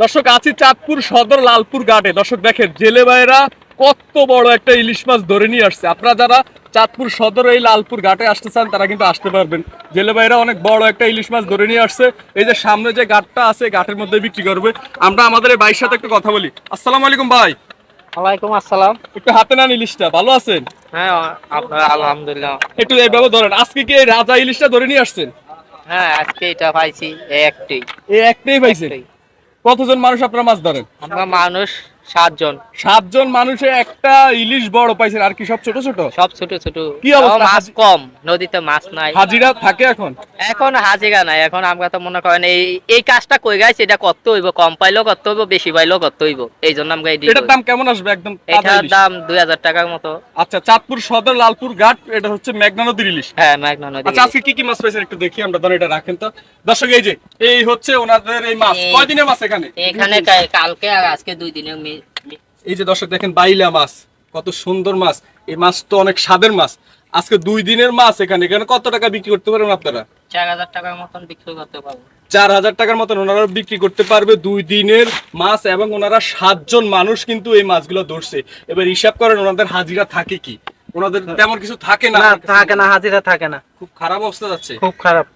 দর্শক আছি চাঁদপুর সদর লালপুর ঘাটে। দর্শক দেখেন জেলে ভাইরা কত বড় একটা ইলিশ মাছ ধরে নিয়ে আসছে। আপনারা যারা চাঁদপুর সদর এই লালপুর ঘাটে আসতে চান তারা কিন্তু আসতে পারবেন। জেলে ভাইরা অনেক বড় একটা ইলিশ মাছ ধরে নিয়ে আসছে। এই যে সামনে যে ঘাটটা আছে ঘাটের মধ্যে বিক্রি করবে। আমরা আমাদের এই ভাইয়ের সাথে একটু কথা বলি। আসসালামু আলাইকুম ভাই। ওয়ালাইকুম আসসালাম। একটু হাতে নেন ইলিশটা ভালো আছেন? হ্যাঁ আপনার আলহামদুলিল্লাহ। একটু এইভাবে ধরেন আজকে কি এই রাজা ইলিশটা ধরে নিয়ে আসছেন? হ্যাঁ আজকে এটা পাইছি এই একটি। এই একটাই পাইছেন? কতজন মানুষ আপনারা মাছ ধরেন? আমরা মানুষ সাতজন। সাতজন মানুষে একটা ইলিশ বড় পাইছেন আর কি সব ছোট ছোট? সব ছোট ছোট। কি অবস্থা? মাছ কম নদীতে মাছ নাই। হাজিরা থাকে এখন? এখন হাজিরা নাই এখন আমরা তো মনে করেন এই এই কাজটা কই গাইছে এটা করতে হইব কম পাইলেও করতে হইব বেশি পাইলেও করতে হইব এই জন্য আমরা এটার দাম কেমন আসবে একদম এটার দাম দুই হাজার টাকার মতো। আচ্ছা চাঁদপুর সদর লালপুর ঘাট এটা হচ্ছে মেঘনা নদীর ইলিশ। হ্যাঁ মেঘনা নদী আচ্ছা আজকে কি কি মাছ পাইছেন একটু দেখি আমরা ধরো এটা রাখেন তো। দর্শক এই যে এই হচ্ছে ওনাদের এই মাছ। কয়দিনের মাছ এখানে? এখানে কালকে আর আজকে দুই দিনে মি- মি- এই যে দর্শক দেখেন বাইলা মাছ কত সুন্দর মাছ। এই মাছ তো অনেক স্বাদের মাছ। আজকে দুই দিনের মাছ এখানে। এখানে কত টাকা বিক্রি করতে পারবেন আপনারা? চার হাজার টাকার মতন বিক্রি করতে পারব। চার হাজার টাকার মতন ওনারা বিক্রি করতে পারবে দুই দিনের মাছ এবং ওনারা সাতজন মানুষ কিন্তু এই মাছগুলো ধরছে। এবার হিসাব করেন ওনাদের হাজিরা থাকে কি? ওনাদের তেমন কিছু থাকে না? না থাকে না হাজিরা থাকে না। খুব খারাপ অবস্থা যাচ্ছে। খুব খারাপ।